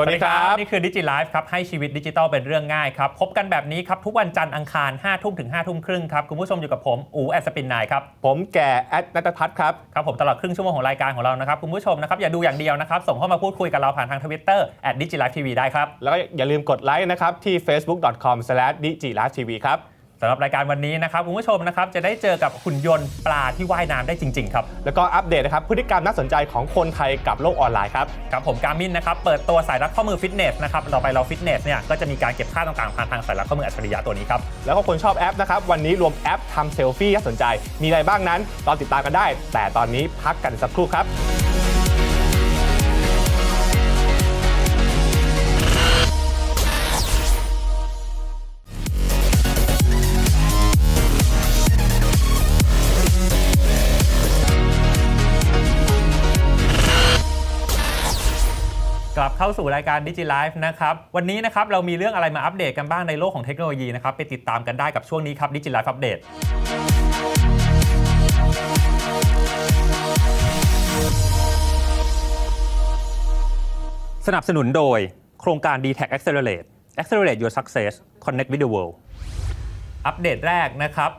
สวัสดีครับ นี่คือดิจิไลฟ์ครับ ให้ชีวิตดิจิทัลเป็นเรื่องง่ายครับ พบกันแบบนี้ครับ ทุกวันจันทร์อังคาร5ทุ่มถึง5ทุ่มครึ่งครับ คุณผู้ชมอยู่กับผม อูแอดสปินนายครับ ผมแก่แอดนัตพัฒน์ครับ ครับ ผมตลอดครึ่งชั่วโมงของรายการของเรานะครับ คุณผู้ชมนะครับ อย่าดูอย่างเดียวนะครับ ส่งเข้ามาพูดคุยกับเราผ่านทางทวิตเตอร์ d i g i l i f e TV ได้ครับแล้วก็อย่าลืมกดไลค์นะครับที่ facebook.com/digilivetv ครับ สำหรับรายการวันนี้นะครับคุณผู้ชมนะครับจะได้เจอกับหุ่นยนต์ปลาที่ว่ายน้ำได้จริง ๆ ครับ แล้วก็อัปเดตนะครับพฤติกรรมน่าสนใจของคนไทยกับโลกออนไลน์ครับ ครับผมการมินนะครับเปิดตัวสายรัดข้อมือฟิตเนสนะครับต่อไปเราฟิตเนสเนี่ยก็จะมีการเก็บค่าต่างๆผ่านทางสายรัดข้อมืออัจฉริยะตัวนี้ครับ แล้วก็คนชอบแอปนะครับวันนี้รวมแอปทำเซลฟี่น่าสนใจ มีอะไรบ้างนั้นรอติดตามกันได้ แต่ตอนนี้พักกันสักครู่ครับาสู่รายการดิจิ l i ฟ์นะครับ วันนี้นะครับเรามีเรื่องอะไรมาอัปเดตกันบ้างในโลกของเทคโนโลยีนะครับ ไปติดตามกันได้กับช่วงนี้ครับดิจิ l i ฟ์อัปเดตสนับสนุนโดยโครงการ d t a c Accelerate Accelerate Your Success Connect with the World อัปเดตแรกนะครับ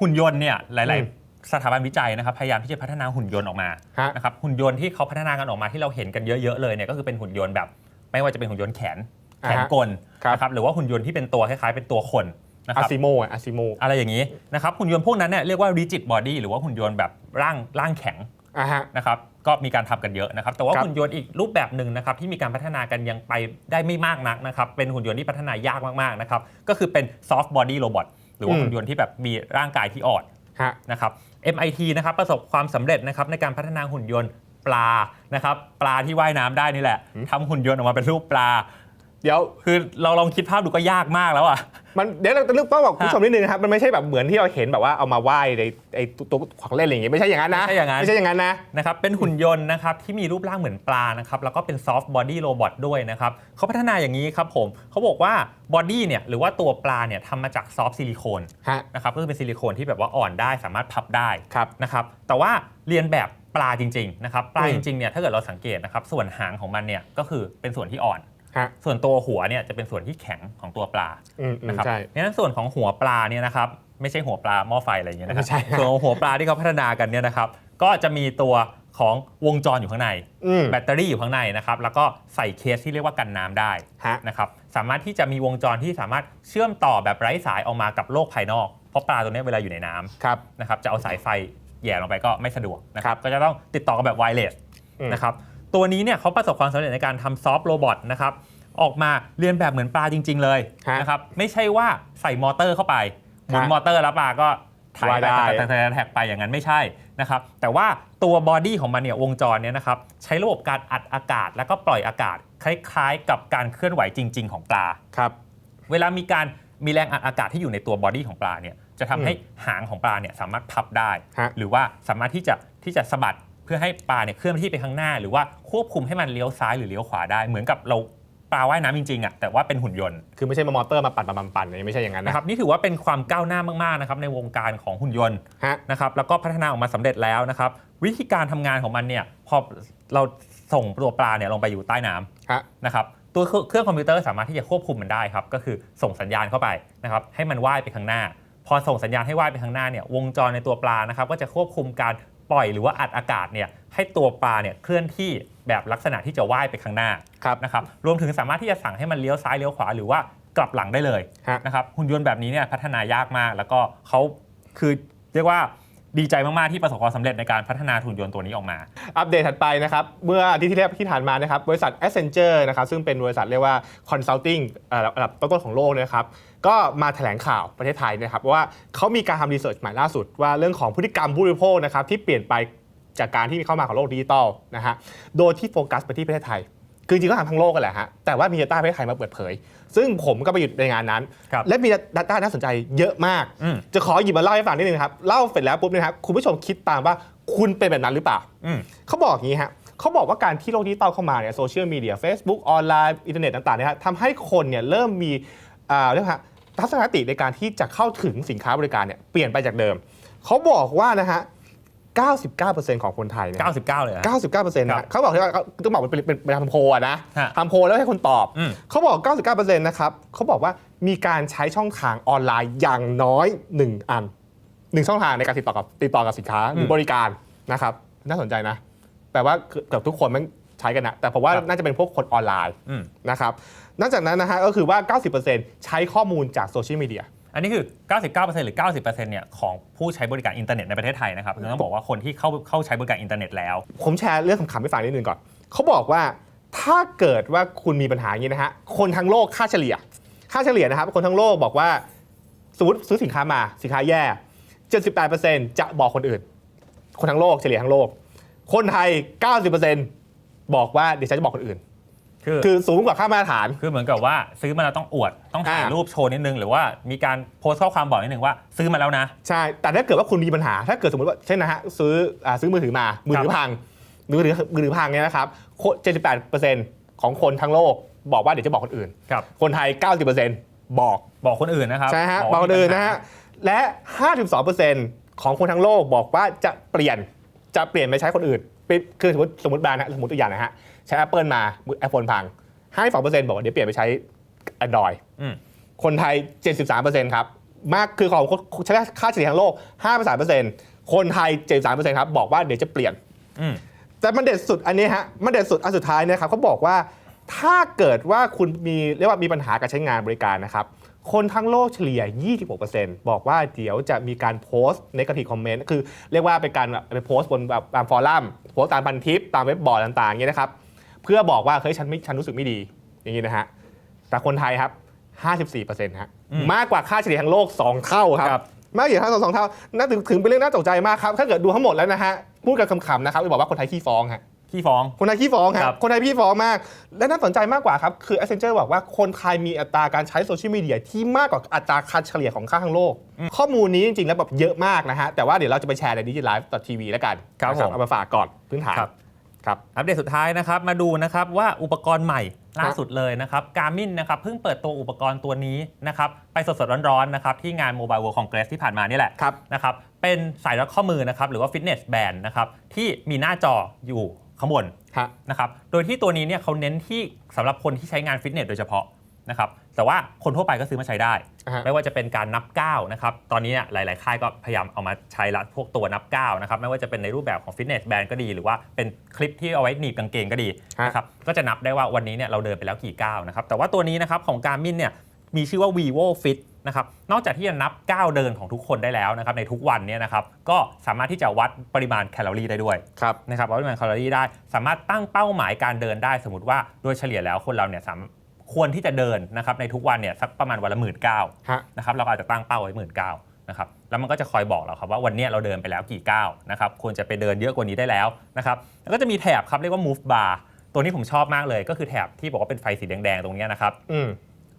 หุ่นยนต์เนี่ยหลาย ๆ สถาบันวิจัยนะครับพยายามที่จะพัฒนาหุ่นยนต์ออกมาฮะ นะครับหุ่นยนต์ที่เขาพัฒนากันออกมาที่เราเห็นกันเยอะๆเลยเนี่ยก็คือเป็นหุ่นยนต์แบบ ไม่ว่าจะเป็นหุ่นยนต์แขนแขนกลครับ นะครับหรือว่าหุ่นยนต์ที่เป็นตัวคล้ายๆเป็นตัวคนนะคอารับ ซิโมอาซิโม อะไรอย่างนี้นะครับหุ่นยนต์พวกนั้นเนี่ยเรียกว่า rigid body หรือว่าหุ่นยนต์แบบร่างร่างแข็งอะฮะ นะครับก็มีการทำกันเยอะนะครับ แต่ว่าครับ หุ่นยนต์อีกรูปแบบหนึ่งนะครับที่มีการพัฒนากันยังไปได้ไม่มากนักนะครับเป็นหุ่นยนต์ที่พัฒนายากมากๆนะครับก็คือเป็น soft body robot หรือว่าอืมหุ่นยนต์ที่แบบมีร่างกายที่อ่อนฮะ นะครับ MIT นะครับประสบความสำเร็จนะครับในการพัฒนาหุ่นยนต์ปลานะครับปลาที่ว่ายน้ำได้นี่แหละทำหุ่นยนต์ออกมาเป็นรูปปลา เดี๋ยว คือเราลองคิดภาพดูก็ยากมากแล้วอะ มันเดี๋ยวเราต้องต้องบอกคุณผู้ชมนิดนึงนะครับมันไม่ใช่แบบเหมือนที่เราเห็นแบบว่าเอามาไหว้ในไอ้ตัวของเล่นอะไรอย่างงี้ไม่ใช่อย่างนั้นนะไม่ใช่อย่างนั้น ไม่ใช่อย่างนั้นนะ นะครับเป็นหุ่นยนต์นะครับที่มีรูปร่างเหมือนปลานะครับแล้วก็เป็น soft body robot ด้วยนะครับเขาพัฒนาอย่างนี้ครับผมเขาบอกว่า body เนี่ยหรือว่าตัวปลาเนี่ยทำมาจาก soft ซิลิโคนฮะ นะครับก็คือเป็นซิลิโคนที่แบบว่าอ่อนได้สามารถพับได้ครับนะครับแต่ว่าเรียนแบบปลาจริงๆนะครับปลาอืจม ริงๆเนี่ยถ้าเกิดเราสังเกตนะครับส่วนหางของมันเนี่ยก็คือเป็นส่วนที่อ่อนฮะ ส่วนตัวหัวเนี่ยจะเป็นส่วนที่แข็งของตัวปลาอืมอืมนะครับใช่งั้นส่วนของหัวปลาเนี่ยนะครับไม่ใช่หัวปลาหม้อไฟอะไรอย่างเงี้ยนะครัไม่ใช่ส่วนของหัวปลาที่เขาพัฒนากันเนี่ยนะครับก็จะมีตัวของวงจรอยู่ข้างในอืมแบตเตอรี่อยู่ข้างในนะครับแล้วก็ใส่เคสที่เรียกว่ากันน้ำได้ฮะนะครับสามารถที่จะมีวงจรที่สามารถเชื่อมต่อแบบไร้สายออกมากับโลกภายนอก เพราะปลาตัวเนี้ยเวลาอยู่ในน้ำครับนะครับจะเอาสายไฟแหย่ลงไปก็ไม่สะดวกนะคครัรับบก็จะต้องติดต่อกันแบบไวเลสอืมนะครับ ตัวนี้เนี่ยเขาประสบความสำเร็จในการทำซอฟต์โรบอทนะครับออกมาเรียนแบบเหมือนปลาจริง ๆ เลยฮะนะครับไม่ใช่ว่าใส่มอเตอร์เข้าไปหมุนฮะมอเตอร์แล้วปลาก็ถ่ายว่ายไปได้ แต่แต่แท็กไปอย่างนั้นไม่ใช่นะครับแต่ว่าตัวบอดี้ของมันเนี่ยวงจรเนี่ยนะครับใช้ระบบการอัดอากาศแล้วก็ปล่อยอากาศ คล้าย ๆ กับการเคลื่อนไหวจริง ๆ ของปลา ครับ เวลามีการมีแรงอัดอากาศที่อยู่ในตัวบอดี้ของปลาเนี่ยจะทำอืมให้หางของปลาเนี่ยสามารถพับได้ ฮะ หรือว่าสามารถที่จะที่จะสะบัด เพื่อให้ปลาเนี่ยเคลื่อนที่ไปข้างหน้า หรือว่าควบคุมให้มันเลี้ยวซ้ายหรือเลี้ยวขวาได้ เหมือนกับเราปลาว่ายน้ำจริงๆอะแต่ว่าเป็นหุ่นยนต์คือไม่ใช่มามอเตอร์มาปั่นปั่นปั่นปั่นอย่างนี้ไม่ใช่อย่างนั้นนะนะครับนี่ถือว่าเป็นความก้าวหน้ามากๆนะครับในวงการของหุ่นยนต์ฮะนะครับแล้วก็พัฒนาออกมาสำเร็จแล้วนะครับวิธีการทำงานของมันเนี่ยพอเราส่งตัวปลาเนี่ยลงไปอยู่ใต้น้ำ ฮะ นะครับตัวเครื่องคอมพิวเตอร์สามารถที่จะควบคุมมันได้ครับ ก็คือส่งสัญญาณเข้าไปนะครับให้มันว่ายไปข้างหน้า พอส่งสัญญาณให้ว่ายไปข้างหน้าเนี่ยวงจรในตัวปลานะครับก็จะควบคุมการ ปล่อยหรือว่าอัดอากาศเนี่ยให้ตัวปลาเนี่ยเคลื่อนที่แบบลักษณะที่จะว่ายไปข้างหน้าครับนะครับรวมถึงสามารถที่จะสั่งให้มันเลี้ยวซ้ายเลี้ยวขวาหรือว่ากลับหลังได้เลยฮะนะครับหุ่นยนต์แบบนี้เนี่ยพัฒนายากมาก แล้วก็เขาคือเรียกว่า ดีใจมาก ๆ ที่ประสบความสำเร็จในการพัฒนาหุ่นยนต์ตัวนี้ออกมา อัปเดตถัดไปนะครับ เมื่ออาทิตย์ที่แล้วที่ผ่านมานะครับ บริษัท Accenture นะครับซึ่งเป็นบริษัทเรียกว่า consulting อ่อระดับต้นๆของโลกเนยนะครับก็มาแถลงข่าวประเทศไทยนะครับว่าเขามีการทำรีเสิร์ชใหม่ล่าสุด ว่าเรื่องของพฤติกรรมผู้บริโภคนะครับที่เปลี่ยนไปจากการที่มีเข้ามาของโลกดิจิตอลนะฮะโดยที่โฟกัสไปที่ประเทศไทย คือจริงๆก็ทำทั้งโลกกันแหละฮะ แต่ว่ามี Data ประเทศไทยมาเปิดเผย ซึ่งผมก็ไปอยู่ในงานนั้น ครับและมี Data น่าสนใจเยอะมาก อืม จะขอหยิบมาเล่าให้ฟังนิดนึงครับ เล่าเสร็จแล้วปุ๊บเนะครับคุณผู้ชมคิดตามว่าคุณเป็นแบบนั้นหรือเปล่า อืม เขาบอกอย่างนี้ฮะเขาบอกว่าการที่โลกดิจิตอลเข้ามาเนี่ยโซเชียลมีเดีย Facebook ออนไลน์ อินเทอร์เน็ตต่างๆเนี่ยฮะทำให้คนเนี่ยเริ่มมีอ่าเรียกว่าทัศนคติในการที่จะเข้าถึงสินค้าบริการเนี่ยเปลี่ยนไปจากเดิม เขาบอกว่านะฮะ 99%ของคนไทยเนี่ย99 เลยนะ 99%นะครัฮะบเขาบอกว่าต้องบอกว่าเป็นเป็นเป็นทำโพลอะนะฮะทำโพลแล้วให้คนตอบ อืม เขาบอก 99%นะครับเขาบอกว่ามีการใช้ช่องทางออนไลน์อย่างน้อย 1 อัน 1 ช่องทางในการติดต่อกับติดต่อกับสินค้าหรือมบริการนะครับน่าสนใจนะแปลว่าเกือบทุกคนมันใช้กันนะแต่ผมว่าครับน่าจะเป็นพวกคนออนไลน์ อืม นะครับ นอกจากนั้นนะฮะก็คือว่า 90%ใช้ข้อมูลจากโซเชียลมีเดีย อันนี้คือ 99%หรือ 90%เนี่ยของผู้ใช้บริการอินเทอร์เน็ตในประเทศไทยนะครับคือต้องบอกว่าคนที่เข้าเข้าใช้บริการอินเทอร์เน็ตแล้ว ผมแชร์เรื่องขำๆให้ฟังนิดนึงก่อนเขาบอกว่าถ้าเกิดว่าคุณมีปัญหาอย่างนี้นะฮะคนทั้งโลกค่าเฉลี่ย ค่าเฉลี่ยนะครับ คนทั้งโลกบอกว่าสมมติซื้อสินค้ามาสินค้าแย่ 78%จะบอกคนอื่น คนทั้งโลกเฉลี่ยทั้งโลก คนไทย 90%บอกว่าเดี๋ยวฉันจะบอกคนอื่น คือคือสูงกว่าค่ามาตรฐาน คือเหมือนกับว่าซื้อมาแล้วต้องอวด ต้องถ่ายอ่า รูปโชว์นิดนึง หรือว่ามีการโพสต์ข้อความบอกนิดนึงว่า ซื้อมาแล้วนะ ใช่ แต่ถ้าเกิดว่าคุณมีปัญหา ถ้าเกิดสมมติว่าเช่นนะฮะซื้ออ่าซื้อมือถือมา มือถือพังมือถือมือถือพังเนี่ยนะครับโค78%ของคนทั้งโลกบอกว่าเดี๋ยวจะบอกคนอื่น ครับ คนไทย 90%บอก บอกคนอื่นนะครับใช่ฮะว่าบอกคนอื่นมีปัญนะหาฮะ และ 52%ของคนทั้งโลกบอกว่าจะเปลี่ยน จะเปลี่ยนไปใช้คนอื่นเป็นคือสมมติสมมติแบรนด์นะสมมติตัวอย่างนะฮะใช้ Apple มาไอโฟนพัง52%บอกว่าเดี๋ยวเปลี่ยนไปใช้ Android อืม คนไทย 73%ครับมากคือของใช้ค่าเฉลี่ยทั้งโลก53%คนไทย 73%ครับบอกว่าเดี๋ยวจะเปลี่ยน อืม แต่มันเด็ดสุดอันนี้ฮะมันเด็ดสุดอันสุดท้ายเนะครับเขาบอกว่าถ้าเกิดว่าคุณมีเรียกว่ามีปัญหาการใช้งานบริการนะครับ คนทั้งโลกเฉลี่ย 26%บอกว่าเดี๋ยวจะมีการโพสต์ในกระถิ่คอมเมนต์คือเรียกว่าเป็นการแบบไปโพสต์บนแบบตามฟอรัมโพสต์ตามพันทิป ตามเว็บบอร์ดต่างๆอย่างนี้ยนะครับ เพื่อบอกว่าเฮ้ยฉันไม่ฉันรู้สึกไม่ดีอย่างนี้นะฮะแต่คนไทยครับ 54%ฮะอืมมากกว่าค่าเฉลี่ยทั้งโลก 2 เท่าครับครับมากกว่าค่าสองเท่าน่าถึงถึงเป็นเรื่องน่าตกใจมากครับถ้าเกิดดูทั้งหมดแล้วนะฮะพูดกันขำๆนะครับจะบอกว่าคนไทยขี้ฟ้องฮะ ที่ฟ้อง คนไทยขี้ฟ้องคครัรับบ คนไทยขี้ฟ้องมาก และน่าสนใจมากกว่าครับ คือ Accenture บอกว่าคนไทยมีอัตราการใช้โซเชียลมีเดียที่มากกว่าอัตราค่าเฉลี่ยของค่าทั้งโลก ข้อมูลนี้จริงๆ แล้วแบบเยอะมากนะฮะ แต่ว่าเดี๋ยวเราจะไปแชร์ในดิจิไลฟ์ทีวีแล้วกันครับนะผมเอามาฝากก่อนพื้นฐานครับ ครับ อัปเดตสุดท้ายนะครับ มาดูนะครับว่าอุปกรณ์ใหม่ล่าสุดเลยนะครับการมินนะครับเพิ่งเปิดตัวอุปกรณ์ตัวนี้นะครับไปสดๆร้อนๆนะครับที่งาน Mobile World Congress ที่ผ่านมานี่แหละครับ นะครับเป็นสายรัดข้อมือนะครับหรือว่าฟิตเนสแบนนะครับที่มีหน้าจออยู่ ข้างบนฮะนะครับ โดยที่ตัวนี้เนี่ยเขาเน้นที่สำหรับคนที่ใช้งานฟิตเนสโดยเฉพาะนะครับ แต่ว่าคนทั่วไปก็ซื้อมาใช้ได้อ่าฮะไม่ว่าจะเป็นการนับก้าวนะครับ ตอนนี้เนี่ยหลาย ๆ ค่ายก็พยายามเอามาใช้ละพวกตัวนับก้าวนะครับ ไม่ว่าจะเป็นในรูปแบบของฟิตเนสแบนก็ดี หรือว่าเป็นคลิปที่เอาไว้หนีบกางเกงก็ดีนะครับ ก็จะนับได้ว่าวันนี้เนี่ยเราเดินไปแล้วกี่ก้าวนะครับ แต่ว่าตัวนี้นะครับของการมินเนี่ยมีชื่อว่า vivo fit นะครับนอกจากที่จะนับก้าวเดินของทุกคนได้แล้วนะครับในทุกวันเนี่ยนะครับก็สามารถที่จะวัดปริมาณแคลอรี่ได้ด้วยครับนะครับวัดปริมาณแคลอรี่ได้ สามารถตั้งเป้าหมายการเดินได้ สมมติว่าโดยเฉลี่ยแล้วคนเราเนี่ยสามควรที่จะเดินนะครับในทุกวันเนี่ยสักประมาณวันละหมื่นเก้าฮะนะครับเราก็อาจจะตั้งเป้าไว้หมื่นเก้านะครับแล้วมันก็จะคอยบอกเราครับว่าวันเนี้ยเราเดินไปแล้วกี่ก้าวนะครับควรจะไปเดินเยอะกว่านี้ได้แล้วนะครับแล้วก็จะมีแถบครับเรียกว่า move bar ตัวนี้ผมชอบมากเลย ก็คือแถบที่บอกว่าเป็นไฟสีแดงๆตรงเนี้ยนะครับอืม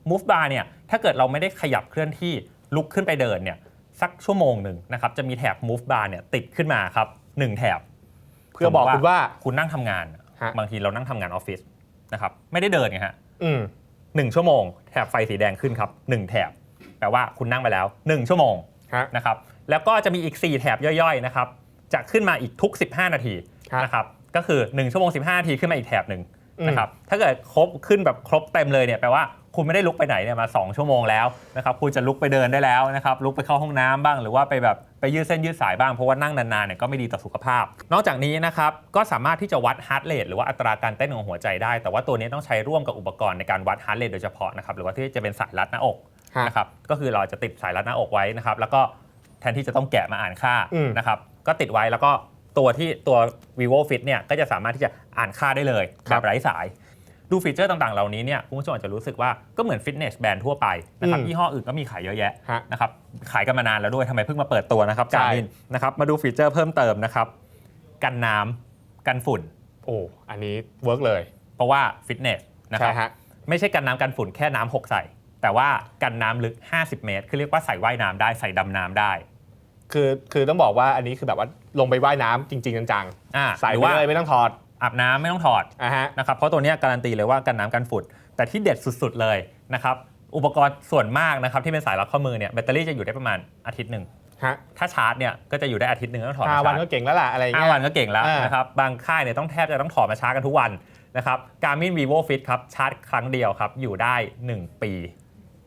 move bar เนี่ยถ้าเกิดเราไม่ได้ขยับเคลื่อนที่ลุกขึ้นไปเดินเนี่ยสักชั่วโมงหนึ่งนะครับจะมีแถบ move bar เนี่ยติดขึ้นมาครับหนึ่งแถบเพื่อบอกคุณว่าคุณนั่งทำงานฮะบางทีเรานั่งทำงานออฟฟิศนะครับไม่ได้เดินไงฮะอืมหนึ่งชั่วโมงแถบไฟสีแดงขึ้นครับหนึ่งแถบแปลว่าคุณนั่งไปแล้ว 1 ชั่วโมงฮะนะครับแล้วก็จะมีอีก 4 แถบย่อยๆนะครับจะขึ้นมาอีกทุก 15 นาทีฮะนะครับก็คือ 1 ชั่วโมง 15 นาทีขึ้นมาอีกแถบหนึ่งอืมนะครับถ้าเกิดครบขึ้นแบบครบเต็มเลยเนี่ยแปลว่า คุณไม่ได้ลุกไปไหนเนี่ยมา2ชั่วโมงแล้วนะครับคุณจะลุกไปเดินได้แล้วนะครับลุกไปเข้าห้องน้ำบ้าง หรือว่าไปแบบไปยืดเส้นยืดสายบ้างเพราะว่านั่งนานๆเนี่ยก็ไม่ดีต่อสุขภาพ นอกจากนี้นะครับก็สามารถที่จะวัดฮาร์ดเรทหรือว่าอัตราการเต้นของหัวใจได้ แต่ว่าตัวนี้ต้องใช้ร่วมกับอุปกรณ์ในการวัดฮาร์ดเรทโดยเฉพาะนะครับหรือว่าที่จะเป็นสายรัดหน้าอกฮะนะครับก็คือเราจะติดสายรัดหน้าอกไว้นะครับแล้วก็แทนที่จะต้องแกะมาอ่านค่าอืมนะครับก็ติดไว้แล้วก็ตัวที่ตัว vivo fit เนี่ยก็จะสามารถที่จะอ่านค่าได้เลยคแบรับบไร้สาย ดูฟีเจอร์ต่างๆ เหล่านี้เนี่ยคุณผู้ชมอาจจะรู้สึกว่าก็เหมือนฟิตเนสแบนด์ทั่วไปนะครับอืมยี่ห้ออื่นก็มีขายเยอะแยะฮะ นะครับขายกันมานานแล้วด้วยทำไมเพิ่งมาเปิดตัวนะครับใช่ การมินนะครับมาดูฟีเจอร์เพิ่มเติมนะครับกันน้ำกันฝุ่น โอ้อันนี้เวิร์กเลยเพราะว่าฟิตเนสนะคใช่รับฮะ ไม่ใช่กันน้ำกันฝุ่นแค่น้ำหกใส่ แต่ว่ากันน้ำลึก 50 เมตร คือเรียกว่าใส่ว่ายน้ำได้ใส่ดำน้ำได้คือคือต้องบอกว่าอันนี้คือแบบว่าลงไปว่ายน้ำจริง ๆ จังอ่าๆใส่หรือไปว่า เลยไม่ต้องถอด อาบน้ำไม่ต้องถอดอะฮะ นะครับเพราะตัวเนี้ยการันตีเลยว่ากันน้ำกันฝุ่นแต่ที่เด็ดสุดๆเลยนะครับอุปกรณ์ส่วนมากนะครับที่เป็นสายรัดข้อมือเนี่ยแบตเตอรี่จะอยู่ได้ประมาณอาทิตย์หนึ่งฮะถ้าชาร์จเนี่ยก็จะอยู่ได้อาทิตย์หนึ่งต้องถอดห้ามาวันชาร์จก็เก่งแล้วล่ะอะไรอย่างห้าเงี้ย วันก็เก่งแล้วอ่าน นะครับบางค่ายเนี่ยต้องแทบจะต้องถอดมาชาร์จกันทุกวันนะครับ Garmin Vivo Fit ครับชาร์จครั้งเดียวครับอยู่ได้ 1 ปี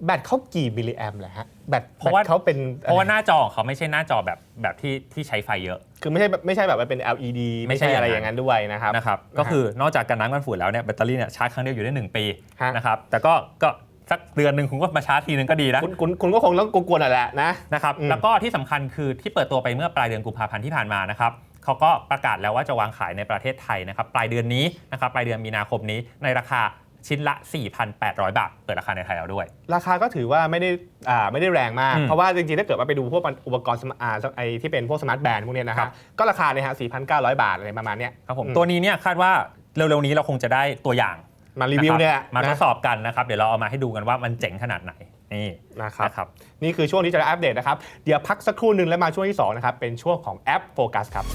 แบตเขากี่มิลลิแอมป์แหละฮะแบตเพราะว่าแบตเขาเป็นเพราะว่าหน้าจอของเขาไม่ใช่หน้าจอแบบแบบที่ที่ใช้ไฟเยอะ คือไม่ใช่แบบไม่ใช่แบบว่าเป็น LED ไม่ไม่ใช่ใช่อะไรออย่างนั้นย่างนั้นด้วยนะครับนะครับก็คือนอกจากกันน้ำกันฝุ่นแล้วเนี่ยแบตเตอรี่เนี่ยชาร์จครั้งเดียวอยู่ได้ 1 ปีฮะนะครับแต่ก็ก็สักเดือนหนึ่งคุณก็มาชาร์จทีนึงก็ดีนะคุณคุณคุณก็คงต้องกลัวๆหน่อยแหละนะนะครับอืมแล้วก็ที่สำคัญคือที่เปิดตัวไปเมื่อปลายเดือนกุมภาพันธ์ที่ผ่านมานะครับเขาก็ประกาศแล้วว่าจะวางขายในประเทศไทยนะครับปลายเดือนนี้นะครับปลายเดือนมีนาคมนี้ในราคา ชิ้นละ 4,800 บาท เปิดราคาในไทยแล้วด้วย ราคาก็ถือว่าไม่ได้อ่าไม่ได้แรงมาก อืมเพราะว่าจริงๆ ถ้าเกิดว่าไปดูพวกอุปกรณ์สมาอ่าไอที่เป็นพวกสมาร์ทแบนด์พวกเนี้ยนะคครัรับบก็ราคาเนี่ยฮะ4,900 บาทอะไรประมาณเนี้ยครับผมอืมตัวนี้เนี่ยคาดว่าเร็วๆนี้เราคงจะได้ตัวอย่างมารีวิวเนี่ยนะครับมาทดสอบกันนะครับ เดี๋ยวเราเอามาให้ดูกันว่ามันเจ๋งขนาดไหนนี่นะครับ นะครับ นี่คือช่วงที่จะได้อัปเดตนะครับ เดี๋ยวพักสักครู่หนึ่งแล้วมาช่วงที่2นะครับ เป็นช่วงของแอปโฟกัสครับ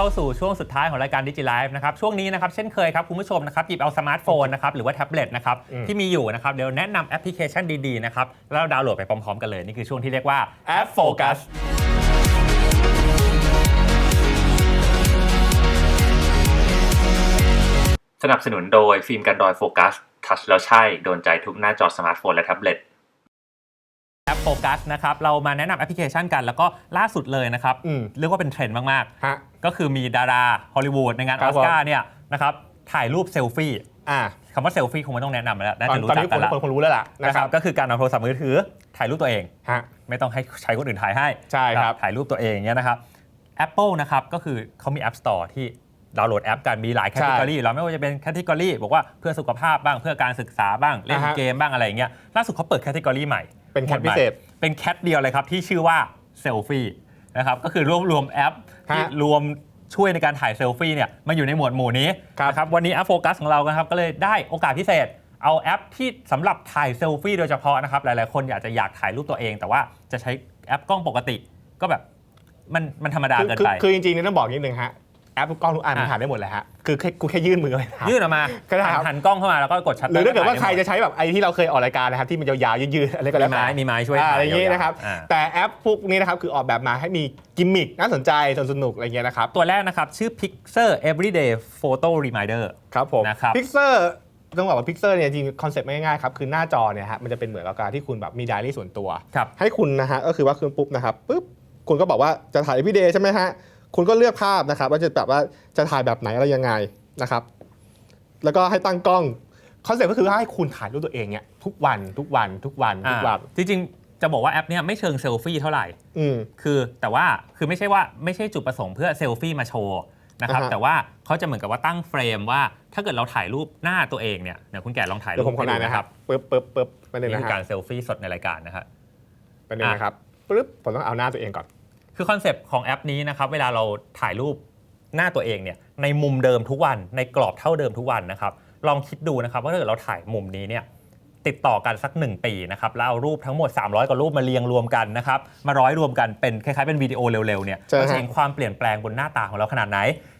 เข้าสู่ช่วงสุดท้ายของรายการดิจิไลฟ์นะครับช่วงนี้นะครับเช่นเคยครับคุณผู้ชมนะครับหยิบเอาสมาร์ทโฟนนะครับหรือว่าแท็บเล็ตนะครับอืมที่มีอยู่นะครับเดี๋ยวแนะนำแอปพลิเคชันดีๆนะครับแล้วดาวน์โหลดไปพร้อมๆ กันเลย นี่คือช่วงที่เรียกว่าแอปโฟกัสสนับสนุนโดยฟิล์มกันรอยโฟกัสทัชแล้วใช่โดนใจทุกหน้าจอสมาร์ทโฟนและแท็บเล็ตแอ ปโฟกัสนะครับเรามาแนะนำแอปพลิเคชันกัน แล้วก็ล่าสุดเลยนะครับอืมเรียกว่าเป็นเทรนด์มากฮะ ๆ ก็คือมีดาราฮอลลีวูดในงานคอรัอบสการ์ผมเนี่ยนะครับถ่ายรูปเซลฟี่อ่าคำว่าเซลฟี่คงไม่ต้องแนะนำแล้วน่าตอนจะรู้ตอนจักนี้คกันนแล้วคนคนรู้แล้วล่ะนะนะคครัรับบก็คือการเอาโทรศัพท์มือถือถ่ายรูปตัวเอง ฮะ ไม่ต้องให้ใช้คนอื่นถ่ายให้ใช่ครับ ถ่ายรูปตัวเองเนี่ยนะครับ Apple นะครับก็คือเขามี App Store ที่ดาวน์โหลดแอปกันมีหลายแคตตากรีเราไม่ว่าจะเป็นแคตตากรีบอกว่าเพื่อสุขภาพบ้างเพื่อการศึกษาบ้างเล่นอ่าฮะเกมบ้างอะไรอย่างเงี้ยล่าสุดเขาเปิดแคตตากรีใหม่ เป็นแคทหมวดใหพิม่เศษ เป็นแคทเดียวเลยครับ ที่ชื่อว่าเซลฟี่นะครับก็คือรวบรวมแอปที่ฮะรวมช่วยในการถ่ายเซลฟี่เนี่ยมาอยู่ในหมวดหมู่นี้ครับนะครับวันนี้แอปโฟกัสของเรานะครับก็เลยได้โอกาสพิเศษ เอาแอปที่สำหรับถ่ายเซลฟี่โดยเฉพาะนะครับหลายๆคนอยากจะอยากถ่ายรูปตัวเอง แต่ว่าจะใช้แอปกล้องปกติก็แบบมันมันธรรมดาคือเกินคือไป คือจริงๆเนี่ยต้องบอกนิดนึงฮะ แอปกล้องทุกอันมันอะถ่ายได้หมดเลยฮะ คือแค่กูแค่ยื่นมือไปถ่าย ยื่นออกมาก็ได้ครับ หันกล้องเข้ามาแล้วก็กดชัตหเตรือร์ถ้าเกิดว่าถ่ยใครได้หมจะใช้แบบไอ้ที่เราเคยออกรายการนะครับที่มันยาวๆยืดๆอะไรก็ดแล้วมีไม้แต่มีไม้ช่วยอ่าถ่าอะไรอย่างนี้ยาวๆนะครับ อ่าแต่แอปพวกนี้นะครับคือออกแบบมาให้มีกิมมิคน่าสนใจสนสนุกอะไรเงี้ยนะครับตัวแรกนะครับ ชื่อ Pixel Everyday Photo Reminder ครับผมนะครับ พิกเซอร์ต้องบอกว่าพิกเซอร์เนี่ยจริงคอนเซ็ปต์ไม่ง่ายๆครับคือหน้าจอเนี่ยฮะมันจะเป็นเหมือนกับการที่คุณแบบมีไดอารี่ส่วนตัว ครับ ให้คุณนะฮะก็คือว่าคุณปุ๊บนะครับปุ๊บคุณก็บอกว่าจะถ่ายวิดีโอใช่ไหมฮะ คุณก็เลือกภาพนะครับ ว่าจะแบบว่าจะถ่ายแบบไหนอะไรยังไงนะครับ แล้วก็ให้ตั้งกล้องคอนเซ็ปต์ก็คือให้คุณถ่ายรูปตัวเองเนี่ยทุกวันทุกวันทุกวันทุกวันอ่าจริงๆจะบอกว่าแอปเนี้ยไม่เชิงเซลฟี่เท่าไหร่อืมคือแต่ว่าคือไม่ใช่ว่าไม่ใช่จุดประสงค์เพื่อเซลฟี่มาโชว์นะครับอ่าฮะแต่ว่าเขาจะเหมือนกับว่าตั้งเฟรมว่าถ้าเกิดเราถ่ายรูปหน้าตัวเองเนี่ยเดี๋ยวคุณแก่ลองถ่ายรูเดี๋ยวปผมขอให้นายดูนะครับปึ๊บปึ๊บปึ๊บไปหนึ่งนี่นะคือคการับรเซลฟี่สดในรายการนะครับไปหนึ่งนะครับปึ๊บผมต้องเอาหน้าตัวเองก่อน คือคอนเซปต์ของแอปนี้นะครับเวลาเราถ่ายรูปหน้าตัวเองเนี่ยในมุมเดิมทุกวันในกรอบเท่าเดิมทุกวันนะครับลองคิดดูนะครับว่าถ้าเกิดเราถ่ายมุมนี้เนี่ยติดต่อกันสัก 1 ปีนะครับแล้วเอารูปทั้งหมด 300 กว่ารูปมาเรียงรวมกันนะครับมาร้อยรวมกันเป็นคล้ายๆเป็นวิดีโอเร็วๆเนี่ยใช่ฮะเราจะเห็นความเปลี่ยนแปลงบนหน้าตาของเราขนาดไหน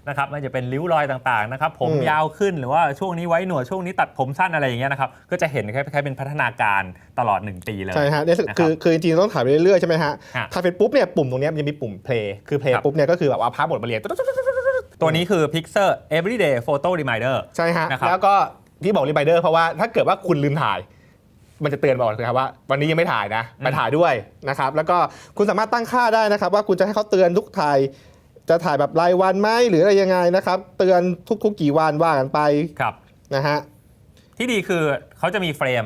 นะครับมันจะเป็นริ้วรอยต่างๆนะครับผมอืมยาวขึ้นหรือว่าช่วงนี้ไว้หนวดช่วงนี้ตัดผมสั้นอะไรอย่างเงี้ยนะครับก็จะเห็นคล้ายๆเป็นพัฒนาการตลอด 1 ปีเลยใช่ฮะเนี่ยนะครับคือคือจริงๆต้องถ่ายไปเรื่อยๆใช่ไหมฮะฮะถ่ายเสร็จปุ๊บเนี่ยปุ่มตรงเนี้ยมันจะมีปุ่ม play คือ play ครับปุ๊บเนี่ยก็คือแบบว่าภาพหมดมาเรียงตัวนี้คือ Pixel Everyday Photo Reminder ใช่ฮะนะครับแล้วก็ที่บอกรี m เดอร์เพราะว่าถ้าเกิดว่าคุณลืมถ่ายมันจะเตือนบอกเลยครับว่าวันนี้ยังไม่ถ่ายนะมาถ่ายด้วยนะครับแล้วก็คุณสามารถตั้งค่าได้นะครับ ว่าคุณจะให้เขาเตือนทุกถ่าย จะถ่ายแบบรายวันไหมหรืออะไรยังไงนะครับ เตือนทุกๆ กี่วันว่ากันไปครับนะฮะที่ดีคือเขาจะมีเฟรม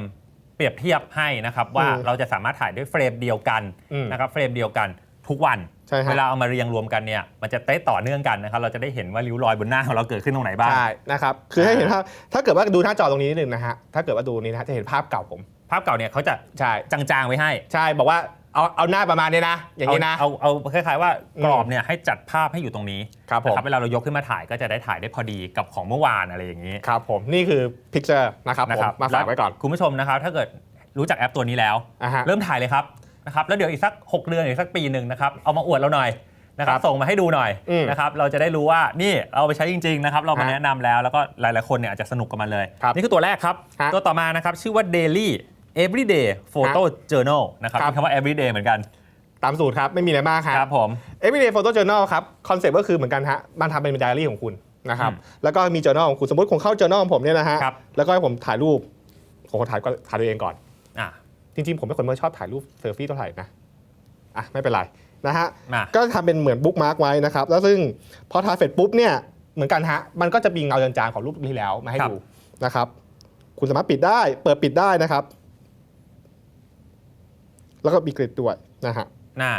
เปรียบเทียบให้นะครับว่าอืมเราจะสามารถถ่ายด้วยเฟรมเดียวกันอืมนะครับเฟรมเดียวกันทุกวันใช่ฮะเวลาเอามาเรียงรวมกันเนี่ยมันจะได้ต่อเนื่องกันนะครับเราจะได้เห็นว่าริ้วรอยบนหน้าของเราเกิดขึ้นตรงไหนบ้างใช่นะครับคือให้เห็นภาพถ้าเกิดว่าดูหน้าจอตรงนี้นิดนึงนะฮะถ้าเกิดว่าดูนี้นะฮะจะเห็นภาพเก่าผม ภาพเก่าเนี่ยเขาจะใช่จางๆไว้ให้ ใช่บอกว่า เอาเอาหน้าประมาณนี้นะ อย่างนี้นะ เอาเอาเอาคล้ายๆว่าอืมกรอบเนี่ยให้จัดภาพให้อยู่ตรงนี้ครับผม นะเวลาเรายกขึ้นมาถ่ายก็จะได้ถ่ายได้พอดีกับของเมื่อวานอะไรอย่างนี้ครับผมนี่คือ Picture นะครับผมมาฝากไว้ก่อนคุณผู้ชมนะครับ ถ้าเกิดรู้จักแอปตัวนี้แล้ว อะฮะ เริ่มถ่ายเลยครับนะครับแล้วเดี๋ยวอีกสัก 6 เดือนอีกสักปีหนึ่งนะครับเอามาอวดเราหน่อยนะครับครับส่งมาให้ดูหน่อยอืมนะครับเราจะได้รู้ว่านี่เอาไปใช้จริงๆนะครับเรามาฮะแนะนำแล้วแล้วก็หลายๆคนเนี่ยอาจจะสนุกกับมันเลย ครับนี่คือตัวแรกครับ ฮะตัวต่อมานะครับชื่อว่า daily everyday photo journal นะครับครับมีคำว่า everyday เหมือนกัน ตามสูตรครับ ไม่มีอะไรมากครับครับผม Everyday Photo Journal ครับคอนเซ็ปต์ก็คือเหมือนกันฮะมันทำเป็นไดอารี่ของคุณนะครับอืมแล้วก็มี journal ของคุณสมมติผมเข้า journal ของผมเนี่ยนะฮะครับแล้วก็ให้ผมถ่ายรูปผมก็ถ่ายก็ถ่ายตัวเองก่อนอะจริงๆ ผมเป็นคนไม่ชอบถ่ายรูปเซลฟี่ตัวถ่ายนะอะไม่เป็นไรนะฮะมาก็ทำเป็นเหมือนบุ๊กมาร์กไว้นะครับ แล้วซึ่งพอถ่ายเสร็จปุ๊บเนี่ยเหมือนกันฮะมันก็จะมีเงาจางๆของรูปที่แล้วมาให้ครับดูนะครับ คุณสามารถปิดได้ เปิดปิดได้นะครับ แล้วก็มีกริดด้วยนะฮะน่า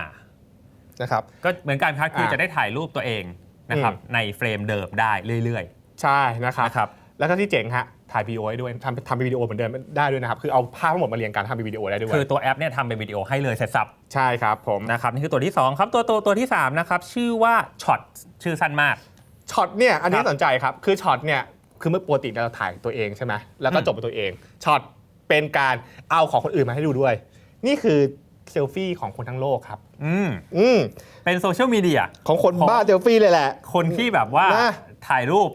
นะครับ ก็เหมือนกันครับคืออะจะได้ถ่ายรูปตัวเองนะครับอืมในเฟรมเดิมได้เรื่อยใช่นะครับๆนะครับแล้วก็ที่เจ๋งฮะถ่ายวิดีโอให้ด้วยทำทำเป็นวิดีโอเหมือนเดิมได้ด้วยนะครับ คือเอาภาพทั้งหมดมาเรียงกันทำเป็นวิดีโอได้ด้วย คือตัวแอปเนี่ยทำเป็นวิดีโอให้เลยเสร็จสับ ใช่ครับผมนะครับนี่คือตัวที่ 2 ครับตัวตัวตัวที่ 3 นะครับ ชื่อว่าช็อตชื่อสั้นมากช็อตเนี่ยอันนี้ครับสนใจครับ คือช็อตเนี่ยคือเมื่อปกติเราถ่ายตัวเองใช่ไหมแล้วก็อืมจบเป็นตัวเองช็อตเป็นการเอาของคนอื่นมาให้ดูด้วย นี่คือเซลฟี่ของคนทั้งโลกครับ อืมอืมเป็นโซเชียลมีเดีย ของคนของ บ้าเซลฟี่เลยแหละ คนที่แบบว่านะถ่ายรูป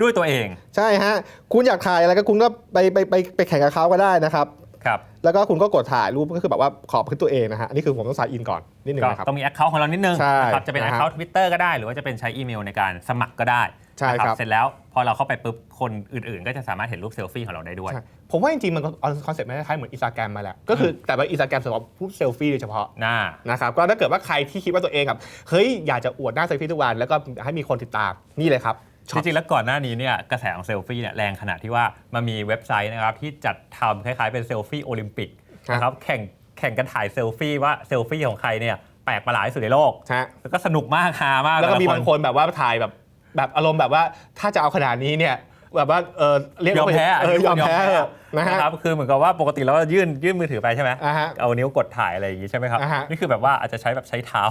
ด้วยตัวเองใช่ฮะ คุณอยากถ่ายอะไรก็คุณก็ไปไปไปไปแข่งกับเขาก็ได้นะครับ ครับ แล้วก็คุณก็กดถ่ายรูปก็คือแบบว่าขอบขึ้นตัวเองนะฮะอันนี่คือผมต้องสายอินก่อนนิดนึงก็นะครับ ต้องมี Account ของเรานิดนึงใช่นะครับจะเป็นนะฮะ Account Twitter ก็ได้ หรือว่าจะเป็นใช้อีเมลในการสมัครก็ได้ ใช่นะครับเสร็จแล้วพอเราเข้าไปปุ๊บคนอื่นๆ ก็จะสามารถเห็นรูปเซลฟี่ของเราได้ด้วย ใช่ผมว่าจริงๆ มันก็คอนเซ็ปต์มันคล้ายๆเหมือนอินสตาแกรมมาแหละก็คือแต่ว่าอินสตาแกรมสำหรับรูปเซลฟี่โดยเฉพาะน่านะครับก็ถ้าเกิดว่าใครที่คิดว่าตัวเองแบบเฮ้ยอยากจะอวดหน้าเซลฟี่ทุกวัน แล้วก็ให้มีคนติดตามนี่เลยครับจริงๆ แล้วก่อนหน้านี้เนี่ยกระแสของเซลฟี่เนี่ยแรงขนาดที่ว่ามันมีเว็บไซต์นะครับที่จัดทำคล้ายๆเป็นเซลฟี่โอลิมปิกครับ นะครับแข่งแข่งกันถ่ายเซลฟี่ว่าเซลฟี่ของใครเนี่ยแปลกประหลาดที่สุดในโลก ฮะแล้วก็สนุกมากฮามากแล้วก็มีต่ะบางคนแบบว่าถ่ายแบบ แบบอารมณ์แบบว่าถ้าจะเอาขนาดนี้เนี่ยแบบว่าเออเรียกยอมว่าแพ้เออยอมแพ้เถอะนะฮะนะครับคือเหมือนกับว่าปกติเรายื่นยื่นมือถือไปใช่ไหมอ่าฮะเอานิ้วกดถ่ายอะไรอย่างงี้ใช่ไหมครับอ่าฮะนี่คือแบบว่าอาจจะใช้แบบใช้เท้า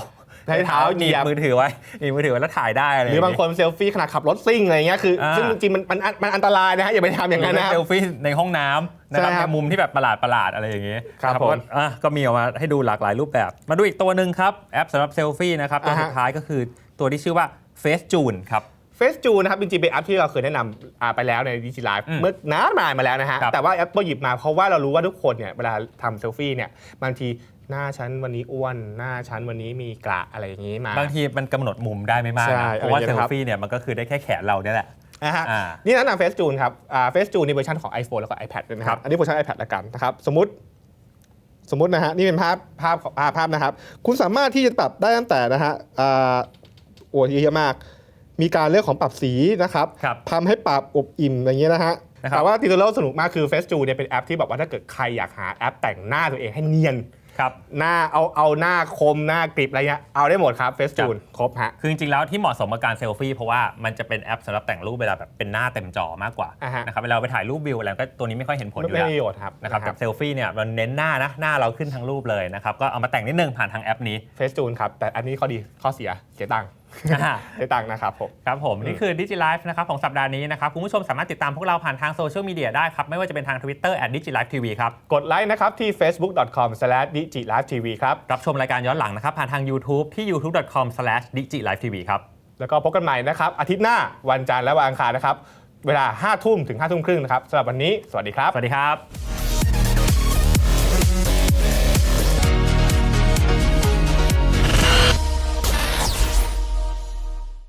ใช้เท้าหนีเหยีบยบมือถือไว้หนีบมือถือไว้แล้วถ่ายได้อะไรหรือบางคนเซลฟี่ขณะขับรถซิ่งอะไรเงี้ยคืออ่าซึ่งจริงๆมันมันมันอันตรายนะฮะอย่าไปทำอย่างนั้นนะครัเซบลฟี่ในห้องน้ำนะครับใช่ครับในมุมที่แบบประหลาดประหลาดๆอะไรอย่างงี้ครับนะผมก็อะก็มีออกมาให้ดูหลากหลายรูปแบบ มาดูอีกตัวหนึ่งครับแอปสำหรับเซลฟี่นะครับตัวอ่าฮะสุดท้ายก็คือตัวที่ชื่อว่า Face June ครับ เฟซจูนะครับจริงๆเป็นแอปที่เราเคยแนะนำอ่าไปแล้วในดิจิไลฟ์อืมเมื่อนานมามาแล้วนะฮะ ครับแต่ว่าแอปเปิลหยิบมาเพราะว่าเรารู้ว่าทุกคนเนี่ยเวลาทำเซลฟี่เนี่ยบางทีหน้าฉันวันนี้อ้วน หน้าฉันวันนี้มีกระอะไรอย่างนี้มา บางทีมันกำหนดมุมได้ไม่มากใช่นะเพราะว่าอะไรอเซย่างเงี้ลยครับ ฟี่เนี่ยมันก็คือได้แค่แขนเราเนี่ยแหละ นะฮะอ่านี่แนะนำเฟซจูนครับเฟซจูนในเวอร์ชันของ iPhone แล้วก็ iPad ด้วยนะคครัรับ บ อันนี้เวอร์ชัน iPad ละกันนะครับ สมมติ สมมตินะฮะ นี่เป็นภาพภาพของอ่าภาพนะครับ คุณสามารถที่จะปรับได้ตั้งแต่นะฮะอ่าโอ้เยอะมาก มีการเลือกของปรับสีนะครับครับทำให้ปรับอบอิ่มอย่างเงี้ยนะฮะนะครับ แต่ว่าที่เราสนุกมากคือ f a c e จูเนี่ยเป็นแอปที่แบบว่าถ้าเกิดใครอยากหาแอปแต่งหน้าตัวเองให้เนียน ครับ หน้าเอาเอาหน้าคมหน้ากริบอะไรเงี้ยเอาได้หมดครับ f a c e จูนครบฮะ คือจริงๆแล้วที่เหมาะสมกับการเซลฟี่เพราะว่ามันจะเป็นแอปสำหรับแต่งรูปเวลาแบบเป็นหน้าเต็มจอมากกว่าอ่าฮะ นะครับเวลาเราไปถ่ายรูปวิวอะไรก็ตัวนี้ไม่ค่อยเห็นผลอยู่ไม่แล้วมีประโยชน์ครับนะครับกับเซลฟี่เนี่ยมันเน้นหน้านะหน้าเราขึ้นทั้งรูปเลยนะครับก็เอามาแต่งนิดนึงผ่านทางแอปนี้ เฟซจูนครับแต่อันนี้ข้อดีข้อเสียเสียตังค์อ่าเสียตังค์นะครับผมครับผม นี่คือ Digi Life นะครับของสัปดาห์นี้นะครับ คุณผู้ชมสามารถติดตามพวกเราผ่านทางโซเชียลมีเดียได้ครับ ไม่ว่าจะเป็นทาง Twitter @digilifetv ครับ กดไลค์นะครับ ที่ facebook.com/digilivetv ครับ รับชมรายการย้อนหลังนะครับ ผ่านทาง YouTube ที่ youtube.com/digilifetv ครับ แล้วก็พบกันใหม่นะครับ อาทิตย์หน้าวันจันทร์และวันอังคารนะครับเวลา5ทุ่มถึง5ทุ่มครึ่งนะครับสำหรับวันนี้ สวัสดีครับสวัสดีครับ